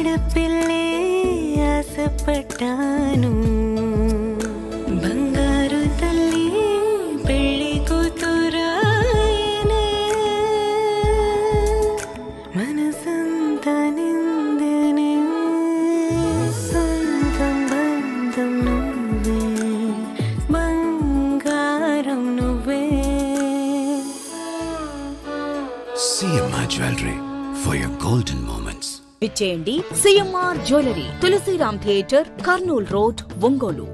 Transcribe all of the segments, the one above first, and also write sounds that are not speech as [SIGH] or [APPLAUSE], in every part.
ஆடுப்பிள்ளை ஆசைப்பட்டானும் విచ్చేయండి CMR jewellery Tulasiram theatre Kurnool road Ongole.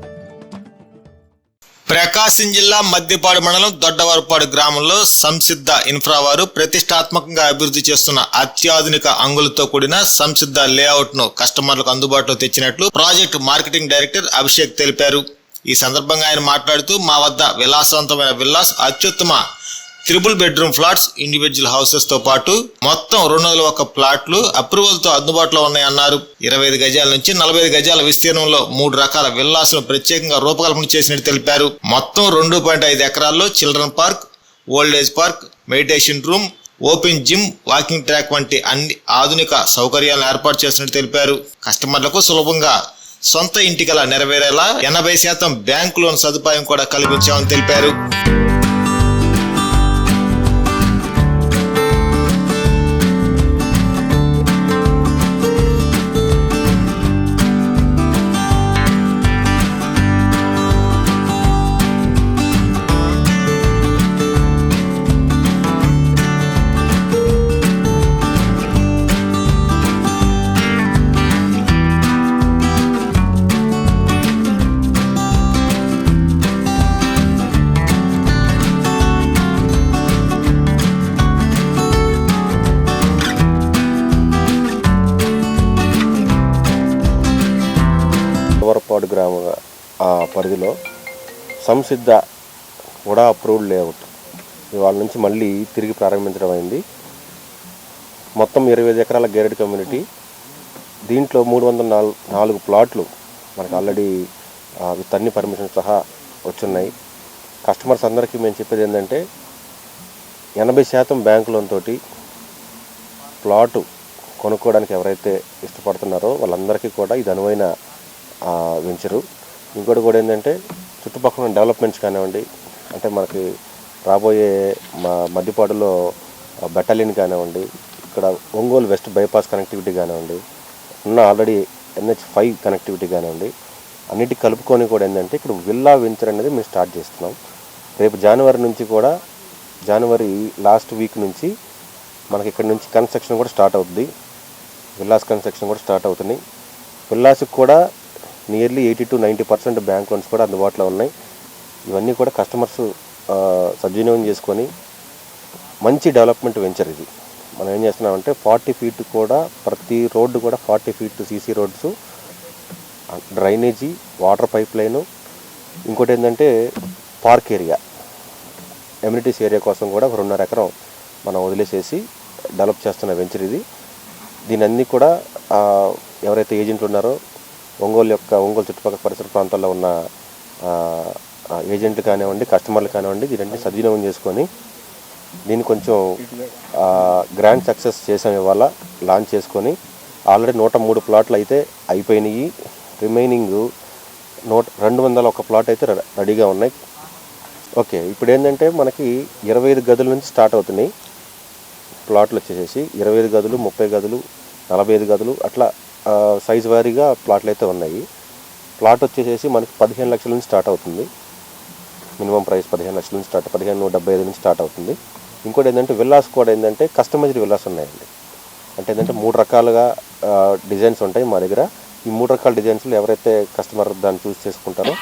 Prakasam జిల్లా మద్దిపాడు మండలం దొడ్డవరపాడు గ్రామంలో సంసిద్ధ ఇన్ఫ్రా వారు ప్రతిష్టాత్మకంగా అభివృద్ధి చేస్తున్న అత్యాధునిక అంగులతో కూడిన సంసిద్ధ లేఅవుట్ను కస్టమర్లకు అందుబాటులో తెచ్చినట్లు ప్రాజెక్ట్ మార్కెటింగ్ డైరెక్టర్ అభిషేక్ తెలిపారు. ఈ సందర్భంగా ఆయన మాట్లాడుతూ మా వద్ద విలాసవంతమైన విల్లాస్ అత్యుత్తమ త్రిబుల్ బెడ్రూమ్ ఫ్లాట్స్ ఇండివిజువల్ హౌసెస్తో పాటు మొత్తం రెండు వందల ఒక ప్లాట్లు అప్రూవల్తో అందుబాటులో ఉన్నాయన్నారు ఇరవై ఐదు గజాల నుంచి నలభై ఐదు గజాల విస్తీర్ణంలో మూడు రకాల విల్లాస్లను ప్రత్యేకంగా రూపకల్పన చేసినట్టు తెలిపారు. మొత్తం రెండు పాయింట్ ఐదు ఎకరాల్లో children park old age park meditation room open gym walking track వంటి అన్ని ఆధునిక సౌకర్యాలను ఏర్పాటు చేసినట్టు తెలిపారు. కస్టమర్లకు సులభంగా సొంత ఇంటికల నెరవేరేలా ఎనభై శాతం బ్యాంకు లోన్ సదుపాయం కూడా కల్పించామని తెలిపారు. పరిధిలో సంసిద్ధ కూడా అప్రూవ్డ్ లేఅవుట్ వాళ్ళ నుంచి మళ్ళీ తిరిగి ప్రారంభించడం అయింది. మొత్తం ఇరవై ఐదు ఎకరాల గేరెడ్ కమ్యూనిటీ దీంట్లో మూడు వందల నాలుగు నాలుగు ప్లాట్లు మనకు ఆల్రెడీ విత్ అన్ని పర్మిషన్ సహా వచ్చున్నాయి. కస్టమర్స్ అందరికీ మేము చెప్పేది ఏంటంటే ఎనభై శాతం బ్యాంక్ లోన్ తోటి ప్లాటు కొనుక్కోవడానికి ఎవరైతే ఇష్టపడుతున్నారో వాళ్ళందరికీ కూడా ఇది అనువైన వెంచరు ఇంకోటి కూడా ఏంటంటే చుట్టుపక్కల ఉన్న డెవలప్మెంట్స్ కానివ్వండి అంటే మనకి రాబోయే మా మధ్యపాటులో బెటాలియన్ కానివ్వండి ఇక్కడ ఒంగోలు వెస్ట్ బైపాస్ కనెక్టివిటీ కానివ్వండి ఉన్న ఆల్రెడీ ఎన్హెచ్ ఫైవ్ కనెక్టివిటీ కానివ్వండి అన్నిటి కలుపుకొని కూడా ఏంటంటే ఇక్కడ విల్లా వెంచర్ అనేది మేము స్టార్ట్ చేస్తున్నాం. రేపు జనవరి నుంచి కూడా జనవరి లాస్ట్ వీక్ నుంచి మనకి ఇక్కడ నుంచి కన్స్ట్రక్షన్ కూడా స్టార్ట్ అవుతుంది విల్లాస్ కన్స్ట్రక్షన్ కూడా స్టార్ట్ అవుతున్నాయి. విల్లాస్కి కూడా nearly eighty to ninety percent bank loans కూడా అందుబాటులో ఉన్నాయి. ఇవన్నీ కూడా కస్టమర్స్ సద్వినియోగం చేసుకొని మంచి డెవలప్మెంట్ వెంచర్ ఇది. మనం ఏం చేస్తున్నామంటే ఫార్టీ ఫీట్ కూడా ప్రతి రోడ్డు కూడా forty feet CC roads drainage water pipe line ఇంకోటి ఏంటంటే పార్క్ ఏరియా ఎమ్యూనిటీస్ ఏరియా కోసం కూడా ఒక రెండున్నర ఎకరం మనం వదిలేసేసి డెవలప్ చేస్తున్న వెంచర్ ఇది. దీని అన్నీ కూడా ఎవరైతే ఏజెంట్లు ఉన్నారో ఒంగోలు యొక్క ఒంగోలు చుట్టుపక్కల పరిసర ప్రాంతాల్లో ఉన్న ఏజెంట్లు కానివ్వండి కస్టమర్లు కానివ్వండి దీన్ని సద్వినియోగం చేసుకొని దీన్ని కొంచెం గ్రాండ్ సక్సెస్ చేసాం ఇవాళ లాంచ్ చేసుకొని ఆల్రెడీ నూట మూడు ప్లాట్లు అయితే అయిపోయినాయి. రిమైనింగ్ నూట రెండు వందల ఒక ప్లాట్ అయితే రెడీగా ఉన్నాయి. ఓకే ఇప్పుడు ఏంటంటే మనకి ఇరవై ఐదు గదుల నుంచి స్టార్ట్ అవుతున్నాయి. ప్లాట్లు వచ్చేసేసి ఇరవై ఐదు గదులు ముప్పై గదులు నలభై ఐదు గదులు అట్లా సైజు వారీగా ప్లాట్లు అయితే ఉన్నాయి. ప్లాట్ వచ్చేసేసి మనకి పదిహేను లక్షల నుంచి స్టార్ట్ అవుతుంది. మినిమం ప్రైస్ పదిహేను లక్షల నుంచి స్టార్ట్ పదిహేను డెబ్బై ఐదు నుంచి స్టార్ట్ అవుతుంది. ఇంకోటి ఏంటంటే విల్లాస్ కూడా ఏంటంటే కస్టమైజ్డ్ విల్లాస్ ఉన్నాయండి. అంటే ఏంటంటే మూడు రకాలుగా డిజైన్స్ ఉంటాయి మా దగ్గర. ఈ మూడు రకాల డిజైన్స్లో ఎవరైతే కస్టమర్ దాన్ని చూస్ చేసుకుంటారో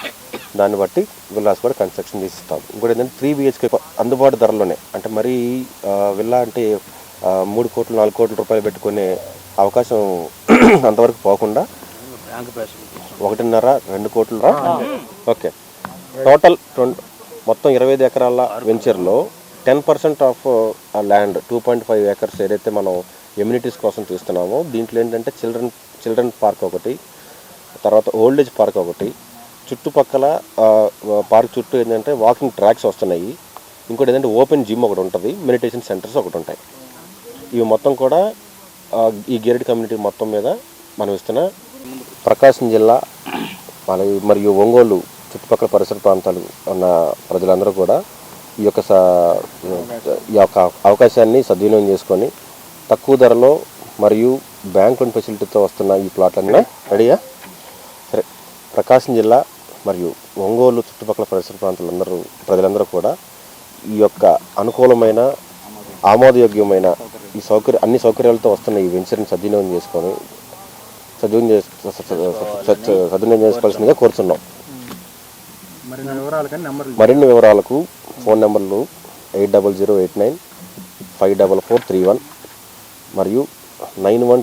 దాన్ని బట్టి విల్లాస్ కూడా కన్స్ట్రక్షన్ చేసి ఇస్తాం ఇంకోటి ఏంటంటే త్రీ బిహెచ్కే అందుబాటు ధరలోనే. అంటే మరీ విల్లా అంటే మూడు కోట్లు నాలుగు కోట్ల రూపాయలు పెట్టుకునే అవకాశం [CLEARS THROAT] అంతవరకు పోకుండా ఒకటిన్నర రెండు కోట్ల ఓకే. టోటల్ మొత్తం ఇరవై ఐదు ఎకరాల వెంచర్లో టెన్ పర్సెంట్ ఆఫ్ ఆ land two point five acres ఏదైతే మనం ఎమ్యూనిటీస్ కోసం చూస్తున్నామో దీంట్లో ఏంటంటే చిల్డ్రన్ చిల్డ్రన్ పార్క్ ఒకటి తర్వాత ఓల్డ్ ఏజ్ పార్క్ ఒకటి చుట్టుపక్కల పార్క్ చుట్టూ ఏంటంటే వాకింగ్ ట్రాక్స్ వస్తున్నాయి. ఇంకోటి ఏంటంటే ఓపెన్ జిమ్ ఒకటి ఉంటుంది మెడిటేషన్ సెంటర్స్ ఒకటి ఉంటాయి. ఇవి మొత్తం కూడా ఈ గేరెడ్ కమ్యూనిటీ మొత్తం మీద మనం ఇస్తున్న ప్రకాశం జిల్లా మన- మరియు ఒంగోలు చుట్టుపక్కల పరిసర ప్రాంతాలు ఉన్న ప్రజలందరూ కూడా ఈ యొక్క ఈ యొక్క అవకాశాన్ని సద్వినియోగం చేసుకొని తక్కువ ధరలో మరియు బ్యాంక్ లోన్ ఫెసిలిటీతో వస్తున్న ఈ ప్లాట్లన్నీ రెడీయా? సరే ప్రకాశం జిల్లా మరియు ఒంగోలు చుట్టుపక్కల పరిసర ప్రాంతాలందరూ ప్రజలందరూ కూడా ఈ యొక్క అనుకూలమైన ఆమోదయోగ్యమైన ఈ సౌకర్య అన్ని సౌకర్యాలతో వస్తున్న ఈ వెంచర్ని సద్వినియోగం చేసుకొని సద్వినియోగం సద్వినియోగం చేసుకోవాల్సిందిగా కోరుతున్నాం. మరిన్ని వివరాలకు ఫోన్ నెంబర్లు eight double zero eight nine five double four three one మరియు nine one